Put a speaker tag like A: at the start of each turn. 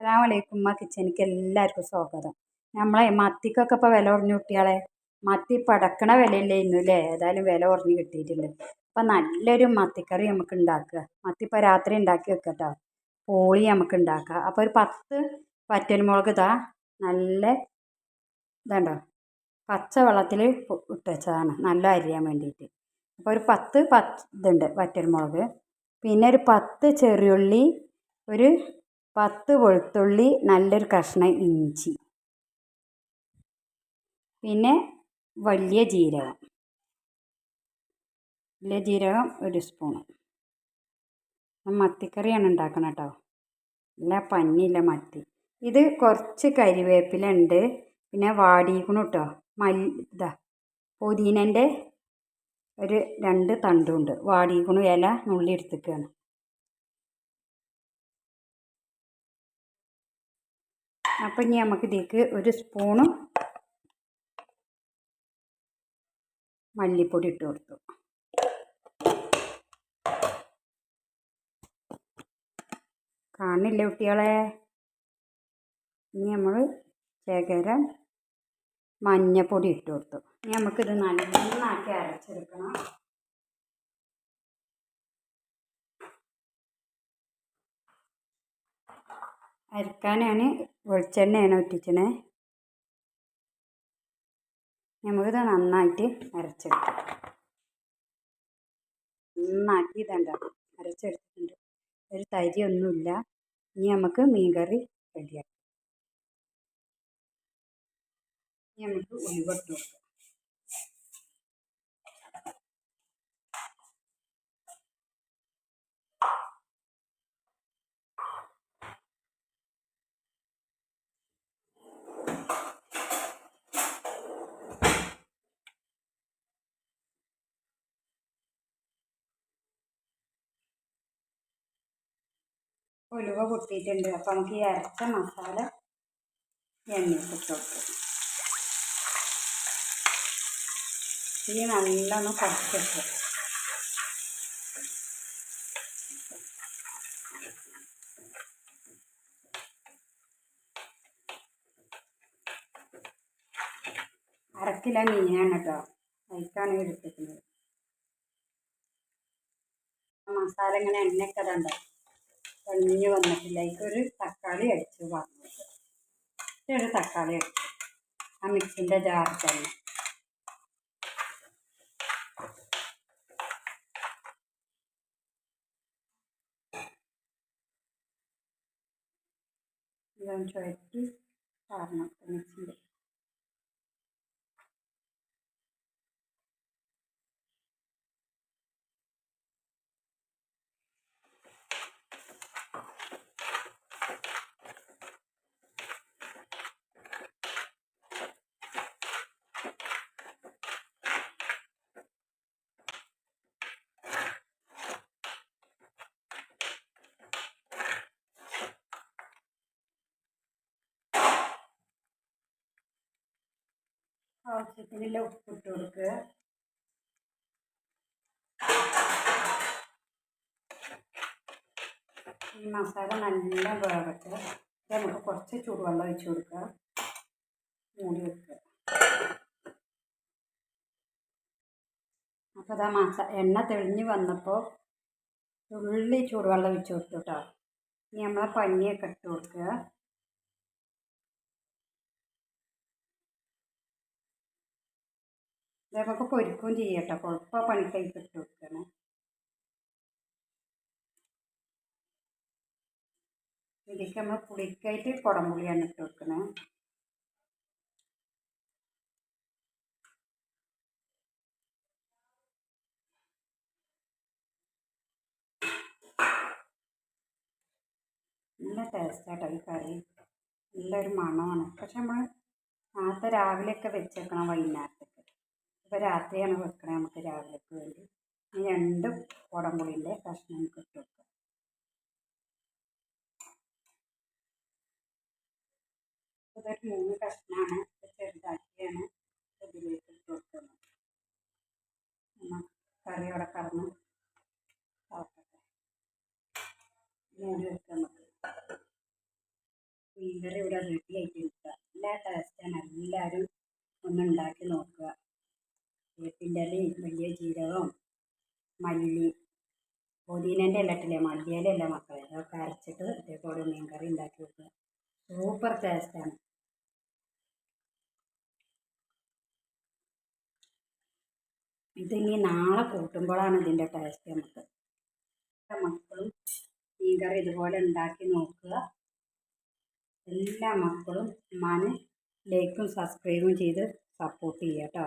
A: അസ്സാം വലൈക്കും ഉമ്മ കിച്ചണിക്ക് എല്ലാവർക്കും സ്വാഗതം. നമ്മളെ മത്തിക്കൊക്കെ ഇപ്പോൾ വില കുറഞ്ഞു കുട്ടികളെ. മത്തി പടക്കണ വിലയില്ലായിരുന്നു അല്ലേ? ഏതായാലും വില കുറഞ്ഞ് കിട്ടിയിട്ടുണ്ട്. അപ്പം നല്ലൊരു മത്തിക്കറി നമുക്ക് ഉണ്ടാക്കുക. മത്തി ഇപ്പോൾ രാത്രി ഉണ്ടാക്കി വെക്കട്ടോ പോളി നമുക്ക് ഉണ്ടാക്കുക അപ്പോൾ ഒരു പത്ത് വറ്റൽമുളക് ഇതാ നല്ല ഇതുണ്ടോ? പച്ച വെള്ളത്തിൽ ഇട്ട് വെച്ചതാണ്. നല്ല അരിയാൻ വേണ്ടിയിട്ട്. അപ്പോൾ ഒരു പത്ത് പത്ത് ഇതുണ്ട് വറ്റൽമുളക്. പിന്നെ ഒരു പത്ത് ചെറിയുള്ളി ഒരു പത്ത് വെളുത്തുള്ളി നല്ലൊരു കഷ്ണം ഇഞ്ചി. പിന്നെ വലിയ ജീരകം. വലിയ ജീരകം ഒരു സ്പൂണ്. മത്തിക്കറിയാണ് ഉണ്ടാക്കണം കേട്ടോ. നല്ല പഞ്ഞില്ല മത്തി. ഇത് കുറച്ച് കരിവേപ്പില ഉണ്ട് പിന്നെ വാടിക്കണം കേട്ടോ. മല്ലി ഇതാ പുതിനന്റെ ഒരു രണ്ട് തണ്ടുണ്ട്. വാടിക്കണു ഇല നുള്ളി എടുത്തേക്കാണ്. അപ്പം ഇനി നമുക്ക് ഇതിലേക്ക് ഒരു സ്പൂണ് മല്ലിപ്പൊടി ഇട്ട് കൊടുത്തു. കാണില്ല കുട്ടികളെ? ഇനി നമ്മൾ ശേഖരം മഞ്ഞപ്പൊടി ഇട്ട് കൊടുത്തു. ഇനി നമുക്കിത് നന്നാക്കി അരച്ചെടുക്കണം. അരക്കാനാണ് വെളിച്ചെണ്ണയാണ് ഒറ്റിച്ചണേ നമുക്കിത് നന്നായിട്ട് അരച്ചെടുക്കാം. നന്നാക്കി ഇതണ്ട? അരച്ചെടുത്തിട്ടുണ്ട്. ഒരു തരി ഒന്നുമില്ല. ഇനി നമുക്ക് മീൻകറി റെഡിയാക്കാം. ഇനി നമുക്ക് ഉലുവട്ട് കൊടുക്കാം ഉലുവ പൊട്ടിയിട്ടുണ്ട്. അപ്പോൾ നമുക്ക് ഈ അരച്ച മസാല എണ്ണിട്ട് കൊടുക്കും ഈ നല്ലോണം കുറച്ചിട്ട് അരക്കില മീനാണ് കേട്ടോ. അതിക്കാണ് എടുത്തിരിക്കുന്നത് മസാല ഇങ്ങനെ എണ്ണയൊക്കെ ഇതുണ്ടോ തെളിഞ്ഞ് വന്നിട്ടില്ല. ഒരു തക്കാളി അടിച്ച് വാങ്ങിയത് ഒരു തക്കാളി അടിച്ചു. ആ മിക്സിന്റെ ജാറിൽ തന്നെ. ഇതൊന്ന് പാർന്നു മിക്സിന്റെ ആവശ്യത്തിനുള്ള ഉപ്പിട്ട് കൊടുക്കുക ഈ മസാല നല്ല വേവട്ടെ. നമുക്ക് കുറച്ച് ചൂടുവെള്ളം ഒഴിച്ചു കൊടുക്കുക മൂടി വെക്കുക അപ്പോൾ അതാ മസ എണ്ണ തെളിഞ്ഞ് വന്നപ്പോൾ തുള്ളി ചൂടുവെള്ളം ഒഴിച്ചു കൊടുത്തു കേട്ടോ. ഇനി നമ്മളെ പഞ്ഞിയൊക്കെ ഇട്ട് കൊടുക്കുക. നമുക്ക് പൊരിക്കുകയും ചെയ്യട്ടോ. കുഴപ്പം പണിക്കൈക്ക് ഇട്ട് വെക്കണം. ഇതിലേക്ക് നമ്മൾ പുളിക്കായിട്ട് കുടംപുളിയാണ് ഇട്ട് വെക്കണേ. നല്ല ടേസ്റ്റാട്ടോ ഈ കറി. നല്ലൊരു മണമാണ്. പക്ഷെ നമ്മൾ നേരത്തെ രാവിലെയൊക്കെ വെച്ചേക്കണം വൈകുന്നേരത്തേക്ക് ഇപ്പോൾ രാത്രിയാണ് വെക്കണേ നമുക്ക് രാവിലേക്ക് വേണ്ടി. ഈ രണ്ട് കുടംപുളിന്റെ കഷ്ണം നമുക്ക് ഇട്ട് വെക്കാം ഇതൊരു മൂന്ന് കഷ്ണമാണ് ചെറുതാക്കിയാണ് ഇതിലേക്ക് ഇട്ട് വെക്കുന്നത്. കറി അവിടെ കറന്ന് മൂടി വെക്കാം നമുക്ക് മീൻകറി ഇവിടെ റെഡി ആയിട്ട് വെക്കുക നല്ല ടേസ്റ്റാണ് എല്ലാവരും ഒന്ന് ഉണ്ടാക്കി നോക്കുക. ഇലയും വലിയ ജീരകവും മല്ലി. പുതിനേന്റെ ഇല ഇട്ടില്ലേ മല്ലിയിലല്ല മക്കളെ? അതൊക്കെ അരച്ചിട്ട് ഇതേപോലെ മീൻകറി ഉണ്ടാക്കി വെക്കുക സൂപ്പർ ടേസ്റ്റാണ് ഇതിനി നാളെ കൂട്ടുമ്പോഴാണ് ഇതിന്റെ ടേസ്റ്റ് നമുക്ക്. മക്കളും മീൻകറി ഇതുപോലെ ഉണ്ടാക്കി നോക്കുക. എല്ലാ മക്കളും ഉമ്മാനെ ലൈക്കും സബ്സ്ക്രൈബും ചെയ്ത് സപ്പോർട്ട് ചെയ്യാം കേട്ടോ.